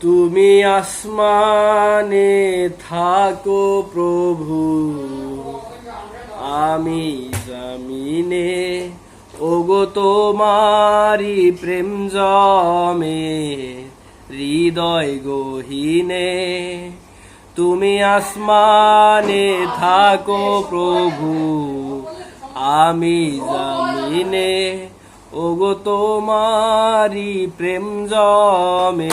তুমি আসমানে থাকো প্রভু। আমি জমিনে, ওগো তোমারি প্রেম জমে, হৃদয় গহীনে। তুমি আসমানে থাকো প্রভু, আমি জমিনে ওগো তোমারি প্রেম জমে,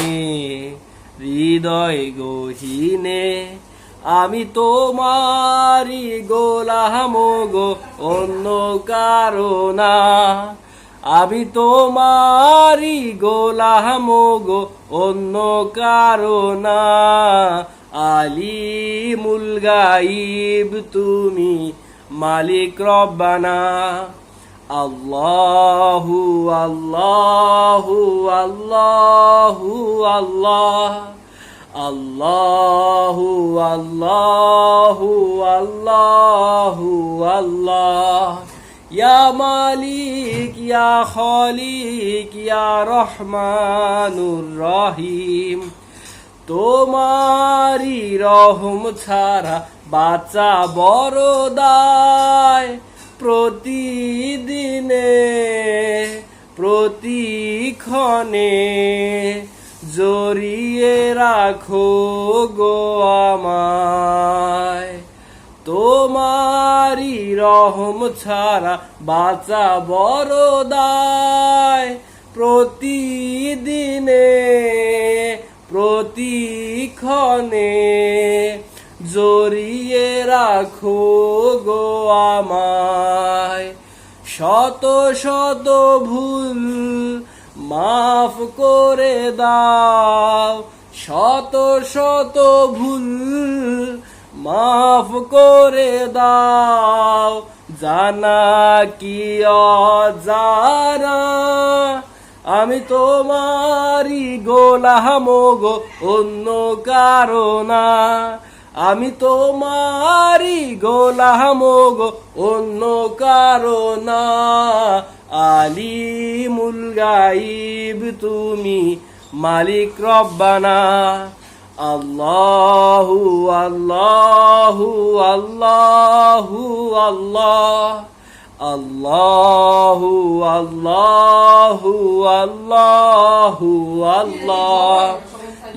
হৃদয় গহীনে। আমি তোমারি গোলাম গো অন্য কারণা আমি তোমারি গোলাম গো অন্য কারণা আলী মুলগাইব তুমি মালিক রব্বানা। আল্লাহু আল্লাহু আল্লাহু আল্লাহ আল্লাহু আল্লাহু আল্লাহু আল্লাহ ইয়া মালিক ইয়া খালিক ইয়া রহমানুর রহিম তোমারি রহম ছাড়া বাচ্চা বড় দায়। প্রতিদিনে প্রতিক্ষণে জড়িয়ে রাখো গো আমায়। তোমারি রহম ছাড়া বাঁচা বড় প্রতিদিনে, প্রতিক্ষণে জড়িয়ে রাখো গো আমায়। শত শত ভুল মাফ করে দাও শত শত ভুল মাফ করে দাও জানা কি অজানা? আমি তোমারি গোলাম গো, অন্য কারণা আমি তোমারি গোলাম গো, অন্য কারণা আলী মুলগাইব তুমি মালিক রব্বানা। আল্লাহু আল্লাহু আল্লাহু আল্লাহ। আল্লাহু আল্লাহু আল্লাহু আল্লাহ।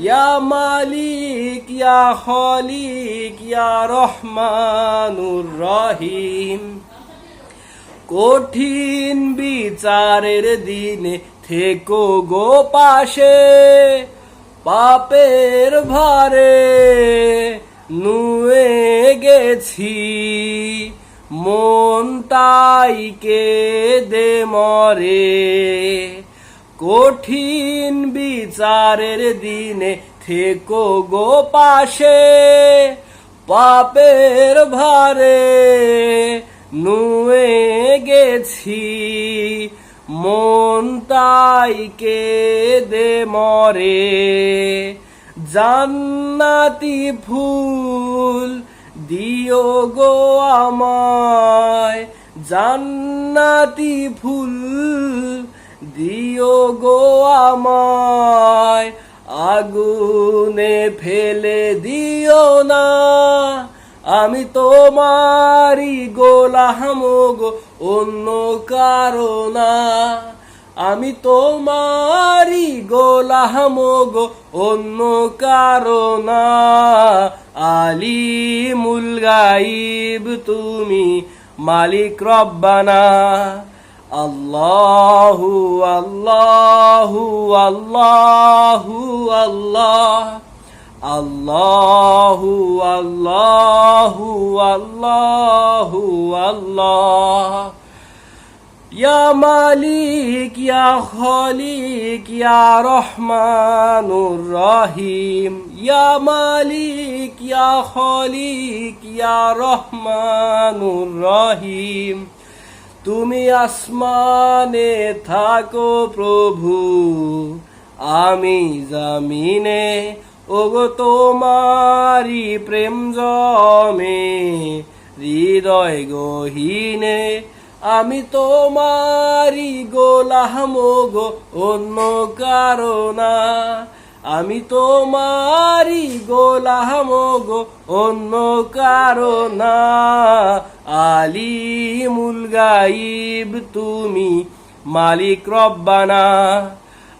ইয়া মালিক, ইয়া খালিক, ইয়া রহমানুর রহিম। কঠিন বিচারের দিনে থেকো গো পাশে, পাপের ভারে নুয়ে গেছি। মনটাইকে দে মরে। কঠিন বিচারের দিনে থেকো গো পাশে, পাপের ভারে নুয়ে গেছি। মন তাইকে দে মরে, জান্নাতি ফুল দিও গো আমায়। জান্নাতি ফুল দিও গো আমায়, আগুনে ফেলে দিও না। আমি তোমারি গোলাম গো, অন্য কারণা আমি তোমারি গোলাম গো, অন্য কারণা আলী মুলগাইব তুমি মালিক রব্বানা। আল্লাহু আল্লাহু আল্লাহু আল্লাহ আল্লাহু আল্লাহু আল্লাহু আল্লাহ ইয়া মালিক ইয়া খালিক ইয়া রহমানুর রহিম ইয়া মালিক ইয়া খালিক ইয়া রহমানুর রহিম তুমি আসমানে থাকো প্রভু, আমি জামিনে, ওগো তোমারি প্রেম জমে, হৃদয় গহীনে, আমি তোমারি গোলাম গো অন্য কারণা আমি তোমারই গোলাম গো, অন্য কারও না। আলিমুল গাইব তুমি মালিক রব্বানা।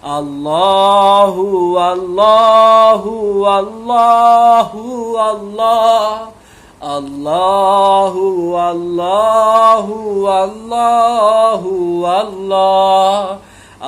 আল্লাহু আল্লাহু আল্লাহু আল্লাহ। আল্লাহু আল্লাহু আল্লাহু আল্লাহ।